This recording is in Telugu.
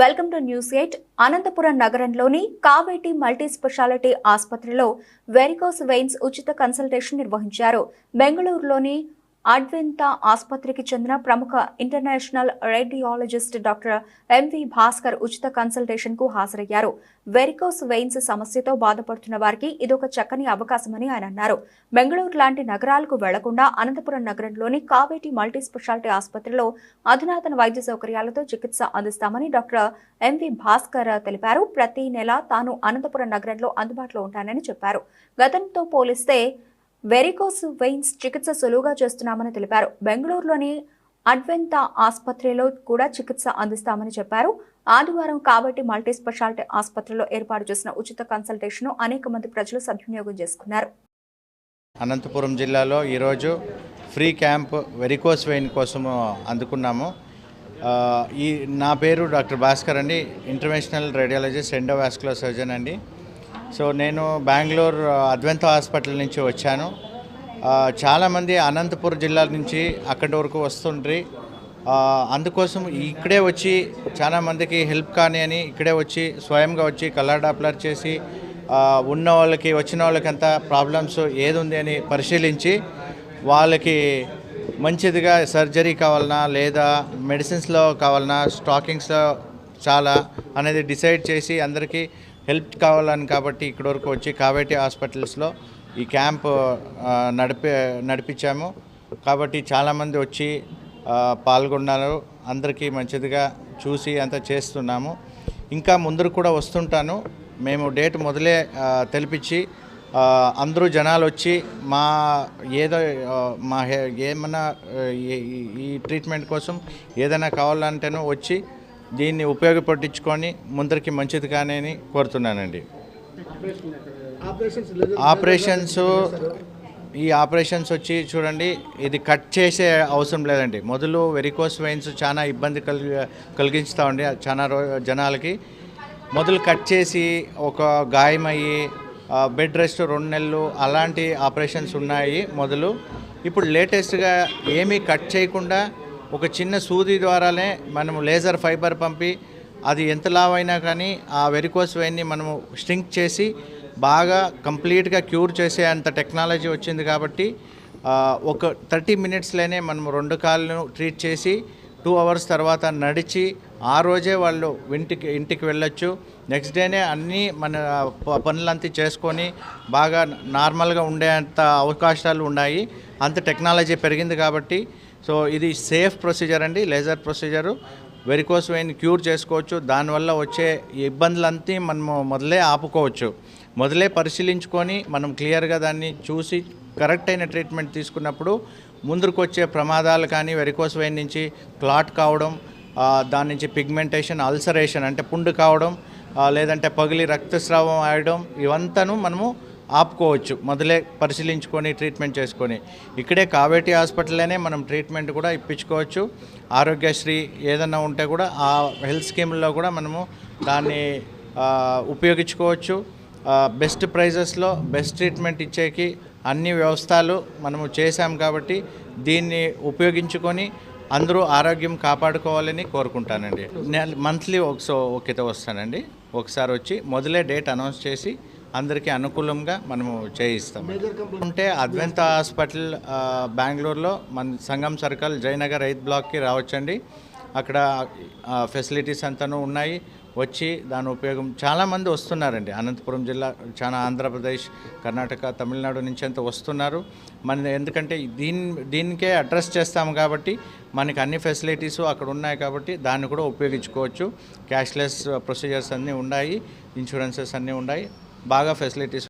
Welcome to news eight. Anantapuram నగరంలోని కావేటి మల్టీ స్పెషాలిటీ ఆసుపత్రిలో వెరికోస్ వెయిన్స్ ఉచిత కన్సల్టేషన్ నిర్వహించారు. బెంగళూరులోని అడ్వెంత ఆసుపత్రికి చెందిన ప్రముఖ international radiologist doctor M V Bhaskar ఉచిత కన్సల్టేషన్కు హాజరయ్యారు. వెరికోస్ వెయిన్స్ సమస్యతో బాధపడుతున్న వారికి ఇదొక చక్కని అవకాశమని ఆయన అన్నారు. బెంగళూరు లాంటి నగరాలకు వెళ్ళకుండా అనంతపురం నగరంలోని కావేటి మల్టీ స్పెషాలిటీ ఆసుపత్రిలో అధునాతన వైద్య సౌకర్యాలతో చికిత్స అందిస్తామని డాక్టర్ ఎంవి భాస్కర్ తెలిపారు. ప్రతి నెల తాను అనంతపురం నగరంలో అందుబాటులో ఉంటానని చెప్పారు. గతంతో పోలిస్తే వెరికోస్ వెయిన్స్ చికిత్స సులువుగా చేస్తున్నామని తెలిపారు. బెంగళూరులోని అడ్వెంత ఆసుపత్రిలో కూడా చికిత్స అందిస్తామని చెప్పారు. ఆదివారం కాబట్టి మల్టీ స్పెషాలిటీ ఆసుపత్రిలో ఏర్పాటు చేసిన ఉచిత కన్సల్టేషన్ అనేక మంది ప్రజలు సద్వినియోగం చేసుకున్నారు. అనంతపురం జిల్లాలో ఈరోజు ఫ్రీ క్యాంప్ వెరికోస్ వెయిన్ కోసము అందుకున్నాము. ఈ నా పేరు డాక్టర్ భాస్కర్ అండి. ఇంటర్నేషనల్ రేడియాలజిస్ట్ ఎండోవాస్కులర్ సర్జన్ అండి. సో నేను బెంగళూరు అద్వైత హాస్పిటల్ నుంచి వచ్చాను. చాలామంది అనంతపూర్ జిల్లా నుంచి అక్కడి వరకు వస్తుండ్రి. అందుకోసం ఇక్కడే వచ్చి చాలామందికి హెల్ప్ కానీ అని ఇక్కడే వచ్చి స్వయంగా వచ్చి కలర్ డాప్లర్ చేసి ఉన్న వాళ్ళకి వచ్చిన వాళ్ళకి అంత ప్రాబ్లమ్స్ ఏది ఉంది అని పరిశీలించి వాళ్ళకి మంచిదిగా సర్జరీ కావాలన్నా లేదా మెడిసిన్స్లో కావాలన్నా స్టాకింగ్స్లో చాలా అనేది డిసైడ్ చేసి అందరికీ హెల్ప్ కావాలని కాబట్టి ఇక్కడ వరకు వచ్చి కావేటి హాస్పిటల్స్లో ఈ క్యాంప్ నడిపే నడిపించాము. కాబట్టి చాలామంది వచ్చి పాల్గొన్నారు. అందరికీ మంచిదిగా చూసి అంతా చేస్తున్నాము. ఇంకా ముందరు కూడా వస్తుంటాను. మేము డేట్ మొదలే తెలిపించి అందరూ జనాలు వచ్చి మా ఏదో మా హె- ఏమన్నా ఈ- ట్రీట్మెంట్ కోసం ఏదైనా కావాలంటేనో వచ్చి దీన్ని ఉపయోగపట్టించుకొని ముందరికి మంచిది కానీ కోరుతున్నానండి. ఆపరేషన్స్ ఈ ఆపరేషన్స్ వచ్చి చూడండి ఇది కట్ చేసే అవసరం లేదండి. మొదలు వెరికోస్ వెయిన్స్ చాలా ఇబ్బంది కలిగి కలిగిస్తూ ఉండి చాలా రో జనాలకి. మొదలు కట్ చేసి ఒక గాయమయ్యి బెడ్ రెస్ట్ రెండు నెలలు అలాంటి ఆపరేషన్స్ ఉన్నాయి మొదలు. ఇప్పుడు లేటెస్ట్గా ఏమీ కట్ చేయకుండా ఒక చిన్న సూది ద్వారానే మనము లేజర్ ఫైబర్ పంపి అది ఎంత లావైనా కానీ ఆ వెరికోస్ వెయిన్ని మనము స్ట్రింక్ చేసి బాగా కంప్లీట్గా క్యూర్ చేసే అంత టెక్నాలజీ వచ్చింది కాబట్టి ఒక థర్టీ మినిట్స్లోనే మనం రెండు కాళ్ళను ట్రీట్ చేసి టూ అవర్స్ తర్వాత నడిచి ఆ రోజే వాళ్ళు ఇంటికి ఇంటికి వెళ్ళొచ్చు. నెక్స్ట్ డేనే అన్నీ మన పనులంతా చేసుకొని బాగా నార్మల్గా ఉండేంత అవకాశాలు ఉన్నాయి. అంత టెక్నాలజీ పెరిగింది కాబట్టి సో ఇది సేఫ్ ప్రొసీజర్ అండి laser procedure. Varicose vein cure చేసుకోవచ్చు. దానివల్ల వచ్చే ఇబ్బందులంతా మనము మొదలే ఆపుకోవచ్చు. మొదలే పరిశీలించుకొని మనం క్లియర్గా దాన్ని చూసి కరెక్ట్ అయిన ట్రీట్మెంట్ తీసుకున్నప్పుడు ముందుకు వచ్చే ప్రమాదాలు కానీ వెరికోస్ వెయిన్ నుంచి క్లాట్ కావడం దాని నుంచి పిగ్మెంటేషన్ అల్సరేషన్ అంటే పుండు కావడం లేదంటే పగిలి రక్తస్రావం ఆయడం ఇవంతాను మనము ఆపుకోవచ్చు. మొదలే పరిశీలించుకొని ట్రీట్మెంట్ చేసుకొని. ఇక్కడే కావేటి హాస్పిటల్లోనే మనం ట్రీట్మెంట్ కూడా ఇప్పించుకోవచ్చు. ఆరోగ్యశ్రీ ఏదన్నా ఉంటే కూడా ఆ హెల్త్ స్కీమ్లో కూడా మనము దాన్ని ఉపయోగించుకోవచ్చు. బెస్ట్ ప్రైజెస్లో బెస్ట్ ట్రీట్మెంట్ ఇచ్చేకి అన్ని వ్యవస్థలు మనము చేశాం కాబట్టి దీన్ని ఉపయోగించుకొని అందరూ ఆరోగ్యం కాపాడుకోవాలని కోరుకుంటానండి. నేను మంత్లీ ఒకసో ఒకతో వస్తానండి. ఒకసారి వచ్చి మొదలే డేట్ అనౌన్స్ చేసి అందరికీ అనుకూలంగా మనము చేయిస్తాం ఉంటే అద్వైత హాస్పిటల్ బెంగళూరులో మన సంగం సర్కిల్ జయనగర్ ఐదు బ్లాక్కి రావచ్చండి. అక్కడ ఫెసిలిటీస్ అంతాను ఉన్నాయి. వచ్చి దాని ఉపయోగం చాలామంది వస్తున్నారండి. అనంతపురం జిల్లా చాలా ఆంధ్రప్రదేశ్ కర్ణాటక తమిళనాడు నుంచి అంతా వస్తున్నారు. మన ఎందుకంటే దీని దీనికే అడ్రస్ చేస్తాము కాబట్టి మనకి అన్ని ఫెసిలిటీస్ అక్కడ ఉన్నాయి కాబట్టి దాన్ని కూడా ఉపయోగించుకోవచ్చు. క్యాష్లెస్ ప్రొసీజర్స్ అన్నీ ఉన్నాయి ఇన్సూరెన్సెస్ అన్నీ ఉన్నాయి. బాగా ఫెసిలిటీస్